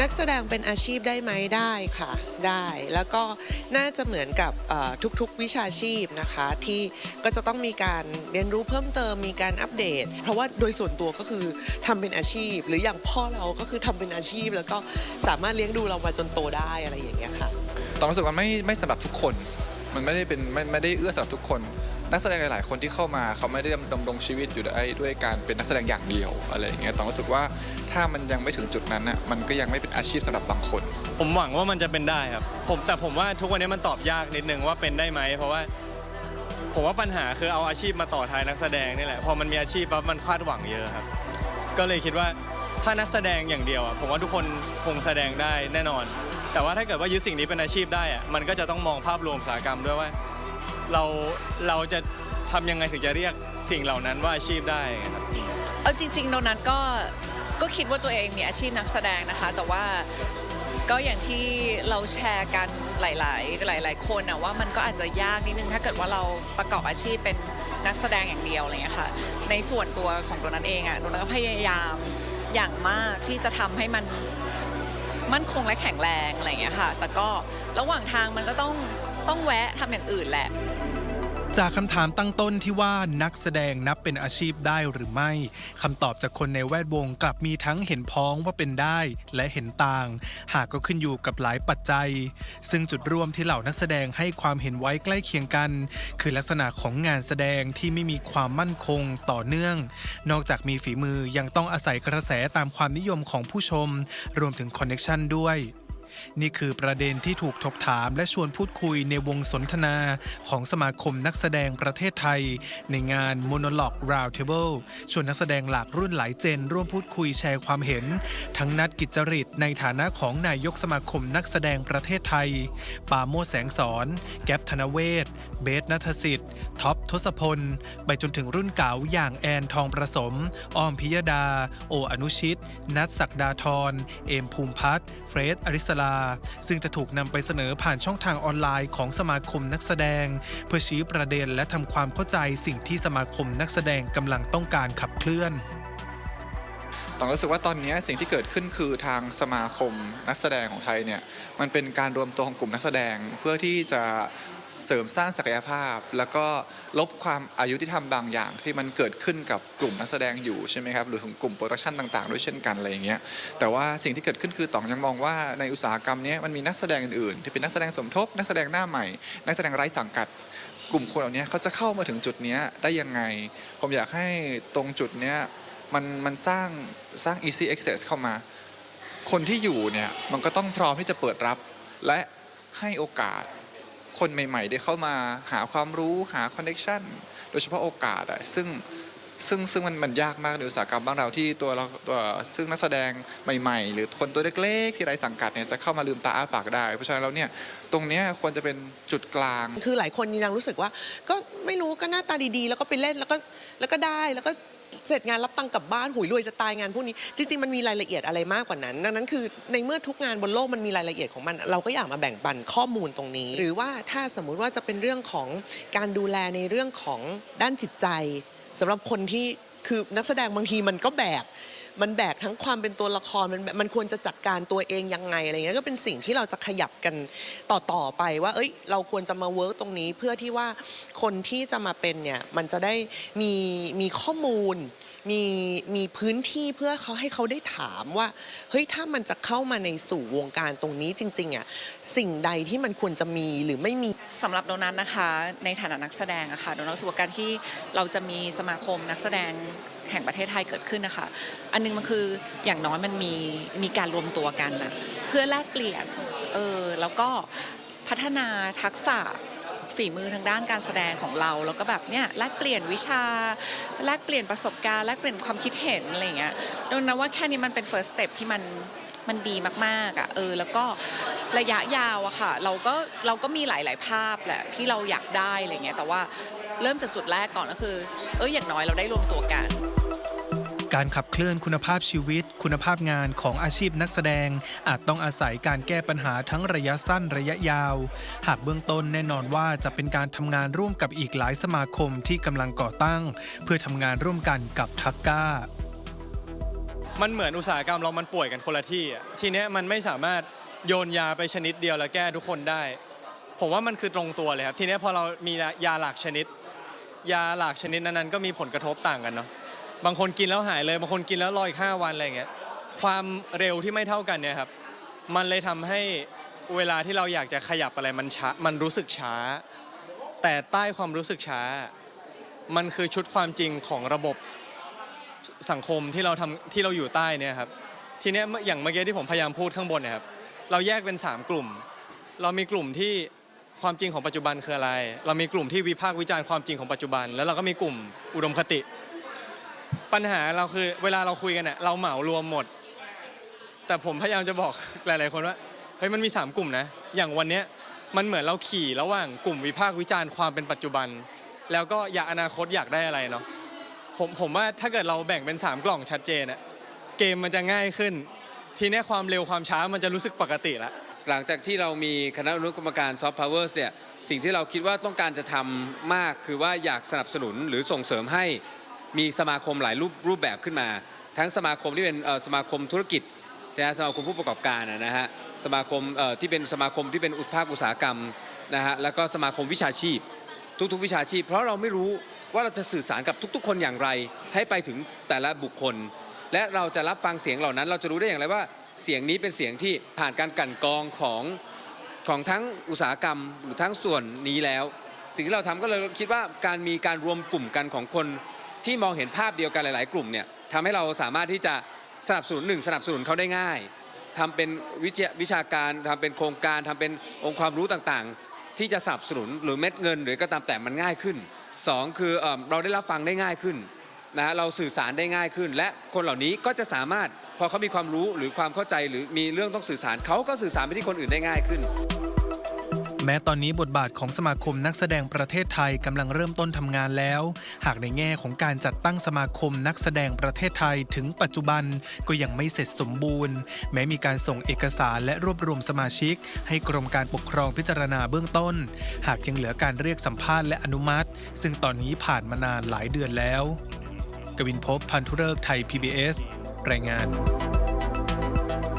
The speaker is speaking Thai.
นักแสดงเป็นอาชีพได้ไหมได้ค่ะได้แล้วก็น่าจะเหมือนกับทุกๆวิชาชีพนะคะ ที่ก็จะต้องมีการเรียนรู้เพิ่มเติมมีการอัปเดต เพราะว่าโดยส่วนตัวก็คือทำเป็นอาชีพ หรืออย่างพ่อเราก็คือทำเป็นอาชีพ แล้วก็สามารถเลี้ยงดูเรามาจนโตได้อะไรอย่างเงี้ยค่ะต้องรู้สึกว่าไม่ไม่สำหรับทุกคน มันไม่ได้เป็นไม่ไม่ได้เอื้อสำหรับทุกคน นักแสดงหลาย ๆ คนที่เข้ามาเขาไม่ได้ดำรงชีวิตอยู่ได้ด้วยการเป็นนักแสดงอย่างเดียวอะไรอย่างเงี้ยต้องรู้สึกว่าถ้ามันยังไม่ถึงจุดนั้นน่ะมันก็ยังไม่เป็นอาชีพสำหรับบางคน ผมหวังว่ามันจะเป็นได้ครับผมแต่ผมว่าทุกวันนี้มันตอบยากนิดนึงว่าเป็นได้ไหมเพราะว่าผมว่าปัญหาคือเอาอาชีพมาต่อท้ายนักแสดงนี่แหละพอมันมีอาชีพปั๊บมันคาดหวังเยอะครับ ก็เลยคิดว่าถ้านักแสดงอย่างเดียวอะผมว่าทุกคนคงแสดงได้แน่นอน แต่ว่าถ้าเกิดว่ายึดสิ่งนี้เป็นอาชีพได้อะมันก็จะต้องมองภาพรวมอุตสาหกรรมด้วยว่า เราเราจะทำยังไงถึงจะเรียกสิ่งเหล่านั้นว่าอาชีพได้ครับ เอาจริงๆโดนัทก็ก็คิดว่าตัวเองมีอาชีพนักแสดงนะคะ แต่ว่าก็อย่างที่เราแชร์กันหลาย ๆ หลาย ๆ คนอะว่ามันก็อาจจะยากนิดนึงถ้าเกิดว่าเราประกอบอาชีพเป็นนักแสดงอย่างเดียวอะไรอย่างเงี้ยค่ะ ในส่วนตัวของโดนัทเองอะโดนัทก็พยายามอย่างมากที่จะทำให้มัน มั่นคงและแข็งแรงอะไรอย่างเงี้ยค่ะ แต่ก็ระหว่างทางมันก็ต้อง ต้องแวะทำอย่างอื่นแหละ จากคำถามตั้งต้นที่ว่านักแสดงนับเป็นอาชีพได้หรือไม่คำตอบจากคนในแวดวงกลับมีทั้งเห็นพ้องว่าเป็นได้และเห็นต่าง หากก็ขึ้นอยู่กับหลายปัจจัย ซึ่งจุดร่วมที่เหล่านักแสดงให้ความเห็นไว้ใกล้เคียงกัน คือลักษณะของงานแสดงที่ไม่มีความมั่นคงต่อเนื่อง นอกจากมีฝีมือยังต้องอาศัยกระแสตามความนิยมของผู้ชม รวมถึงคอนเน็ชันด้วย นี่คือประเด็นที่ถูกถกถามและชวนพูดคุยในวงสนทนาของสมาคมนักแสดงประเทศไทย ในงาน Monologue Roundtable ชวนนักแสดงหลากรุ่นหลายเจน ร่วมพูดคุยแชร์ความเห็น ทั้งนัดกิจจริตในฐานะของนายกสมาคมนักแสดงประเทศไทย ปาโมแสงสอน แก๊ปธนเวศเบสนัทสิทธิ์ท็อปทศพล ไปจนถึงรุ่นเก๋าอย่างแอนทองประสมออมพิยดา โออนุชิต นัทศักดาธรเอมภูมิพัฒน์เฟรดอริสลา ซึ่งจะถูกนำไปเสนอผ่านช่องทางออนไลน์ของสมาคมนักแสดง เพื่อชี้ประเด็นและทำความเข้าใจสิ่งที่สมาคมนักแสดงกำลังต้องการขับเคลื่อนต้องรู้สึกว่าตอนนี้สิ่งที่เกิดขึ้นคือทางสมาคมนักแสดงของไทยเนี่ยมันเป็นการรวมตัวของกลุ่มนักแสดงเพื่อที่จะ เสริมสร้างศักยภาพ แล้วก็ลบความอายุที่ทำบางอย่าง ที่มันเกิดขึ้นกับกลุ่มนักแสดงอยู่ใช่ไหมครับหรือถึงกลุ่มโปรดักชันต่างๆ ด้วยเช่นกันอะไรอย่างเงี้ยแต่ว่าสิ่งที่เกิดขึ้นคือต่องยังมองว่าในอุตสาหกรรมนี้มันมีนักแสดงอื่นๆที่เป็นนักแสดงสมทบ นักแสดงหน้าใหม่ นักแสดงไร้สังกัดกลุ่มคนเหล่านี้เขาจะเข้ามาถึงจุดนี้ได้ยังไง ผมอยากให้ตรงจุดนี้มันมันสร้างสร้าง easy access เข้ามา คนที่อยู่เนี่ยมันก็ต้องพร้อมที่จะเปิดรับและให้โอกาส คนใหม่ ๆ ได้เข้ามาหาความรู้หาคอนเน t ชันโดยเฉพาะโอกาสอะซึ่งซึ่งซึ่งมันมันยากมากในอุตสาหกรรมบ้านเราที่ตัวเราตัวซึ่งนักแสดงใหม่ ๆ หรือคนตัวเล็กๆที่ไร้สังกัดเนี่ยจะเข้ามาลืมตาอ้าปากได้ เพราะฉะนั้นแล้วเนี่ยตรงเนี้ยควรจะเป็นจุดกลาง คือหลายคนยังรู้สึกว่า ก็ไม่รู้ก็หน้าตาดีๆ แล้วก็ไปเล่นแล้วก็แล้วก็ได้แล้วก็ เสร็จงานรับตังค์กลับบ้านหุยรวยจะตายงานพวกนี้ จริง ๆ มันมีรายละเอียดอะไรมากกว่านั้น ดังนั้นคือในเมื่อทุกงานบนโลกมันมีรายละเอียดของมัน เราก็อยากมาแบ่งปันข้อมูลตรงนี้ หรือว่าถ้าสมมุติว่าจะเป็นเรื่องของการดูแลในเรื่องของด้านจิตใจสำหรับคนที่คือนักแสดงบางทีมันก็แบก มันแบกทั้งความเป็นตัวละครมันมันควรจะจัดการตัวเองยังไงอะไรเงี้ยก็เป็นสิ่งที่เราจะขยับกันต่อต่อไปว่า เอ้ย เราควรจะมาเวิร์กตรงนี้เพื่อที่ว่าคนที่จะมาเป็นเนี่ยมันจะได้มีมีข้อมูล มีมีพื้นที่เพื่อเขาให้เขาได้ถามว่าเฮ้ยถ้ามันจะเข้ามาในสู่วงการตรงนี้จริงๆอะสิ่งใดที่มันควรจะมีหรือไม่มีสำหรับโดนัทนะคะ ในฐานะนักแสดงอะค่ะโดนัทรู้สึกว่าการที่เราจะมีสมาคมนักแสดงแห่งประเทศไทยเกิดขึ้นนะคะ อันนึงมันคืออย่างน้อยมันมีมีการรวมตัวกันนะเพื่อแลกเปลี่ยนเออแล้วก็พัฒนาทักษะ ฝีมือทางด้านการแสดงของเราแล้วก็แบบเนี้ยแลกเปลี่ยนวิชาแลกเปลี่ยนประสบการณ์แลกเปลี่ยนความคิดเห็นอะไรเงี้ยโดนัทว่าแค่นี้มันเป็น first step ที่มันมันดีมากๆอะเออแล้วก็ระยะยาวอะค่ะ เราก็เราก็มีหลาย ๆ ภาพแหละที่เราอยากได้อะไรเงี้ยแต่ว่าเริ่มจากจุดแรกก่อนก็คือ เอออย่างน้อยเราได้รวมตัวกัน การขับเคลื่อนคุณภาพชีวิต คุณภาพงานของอาชีพนักแสดง อาจต้องอาศัยการแก้ปัญหาทั้งระยะสั้นระยะยาว หากเบื้องต้นแน่นอนว่าจะเป็นการทำงานร่วมกับอีกหลายสมาคมที่กำลังก่อตั้ง เพื่อทำงานร่วมกันกับทักก้ามันเหมือนอุตสาหกรรมเรามันป่วยกันคนละที่ทีเนี้ยมันไม่สามารถโยนยาไปชนิดเดียวแล้วแก้ทุกคนได้ ผมว่ามันคือตรงตัวเลยครับ ทีเนี้ยพอเรามียาหลากชนิด ยาหลากชนิดนั้นๆก็มีผลกระทบต่างกันเนาะ บางคนกินแล้วหายเลย บางคนกินแล้วรออีกห้าวันอะไรอย่างเงี้ยความเร็วที่ไม่เท่ากันเนี่ยครับ มันเลยทำให้เวลาที่เราอยากจะขยับอะไรมันช้ามันรู้สึกช้า แต่ใต้ความรู้สึกช้า มันคือชุดความจริงของระบบสังคมที่เราทำที่เราอยู่ใต้เนี่ยครับทีเนี้ยเมื่ออย่างเมื่อกี้ที่ผมพยายามพูดข้างบนเนะครับเราแยกเป็น 3 กลุ่ม เรามีกลุ่มที่ความจริงของปัจจุบันคืออะไร เรามีกลุ่มที่วิพากษ์วิจารณ์ความจริงของปัจจุบัน แล้วเราก็มีกลุ่มอุดมคติ ปัญหาเราคือเวลาเราคุยกันเนี่ยเราเหมารวมหมด แต่ผมพยายามจะบอก หลาย ๆ คนว่าเฮ้ยมันมี 3 กลุ่มนะ อย่างวันเนี้ยมันเหมือนเราขี่ระหว่างกลุ่มวิพากษ์วิจารณ์ความเป็นปัจจุบัน แล้วก็อยากอนาคตอยากได้อะไรเนาะผมผมว่าถ้าเกิดเราแบ่งเป็น 3 กล่องชัดเจนอะเกมมันจะง่ายขึ้น ทีเนี้ยความเร็วความช้ามันจะรู้สึกปกติละหลังจากที่เรามีคณะอนุกรรมการซอฟต์พาวเวอร์เนี่ยสิ่งที่เราคิดว่าต้องการจะทำมากคือว่าอยากสนับสนุนหรือส่งเสริมให้ มีสมาคมหลายรูปรูปแบบขึ้นมา ทั้งสมาคมที่เป็นสมาคมธุรกิจนะสมาคมผู้ประกอบการนะฮะสมาคมที่เป็นสมาคมที่เป็นอุตภาคอุตสาหกรรมนะฮะแล้วก็สมาคมวิชาชีพ ทุกๆ วิชาชีพ เพราะเราไม่รู้ว่าเราจะสื่อสารกับทุก ๆ คนอย่างไร ให้ไปถึงแต่ละบุคคล และเราจะรับฟังเสียงเหล่านั้น เราจะรู้ได้อย่างไรว่าเสียงนี้เป็นเสียงที่ผ่านการกั่นกรองของของทั้งอุตสาหกรรมหรือทั้งส่วนนี้แล้ว สิ่งที่เราทำก็เลยคิดว่าการมีการรวมกลุ่มกันของคน ที่มองเห็นภาพเดียวกันหลาย ๆ กลุ่มเนี่ยทำให้เราสามารถที่จะสนับสนุนหนึ่งสนับสนุนเขาได้ง่ายทำเป็นวิชาวิชาการทำเป็นโครงการทำเป็นองค์ความรู้ต่างๆ ที่จะสนับสนุนหรือเม็ดเงิน หรือก็ตามแต่มันง่ายขึ้นสองคือเอ่อเราได้รับฟังได้ง่ายขึ้นนะฮะเราสื่อสารได้ง่ายขึ้น และคนเหล่านี้ก็จะสามารถพอเขามีความรู้หรือความเข้าใจหรือมีเรื่องต้องสื่อสารเขาก็สื่อสารไปที่คนอื่นได้ง่ายขึ้น แม้ตอนนี้บทบาทของสมาคมนักแสดงประเทศไทยกำลังเริ่มต้นทำงานแล้ว หากในแง่ของการจัดตั้งสมาคมนักแสดงประเทศไทยถึงปัจจุบันก็ยังไม่เสร็จสมบูรณ์ แม้มีการส่งเอกสารและรวบรวมสมาชิก ให้กรมการปกครองพิจารณาเบื้องต้น หากยังเหลือการเรียกสัมภาษณ์และอนุมัติ ซึ่งตอนนี้ผ่านมานานหลายเดือนแล้ว กวินพบพันธุเริกไทย PBS รายงาน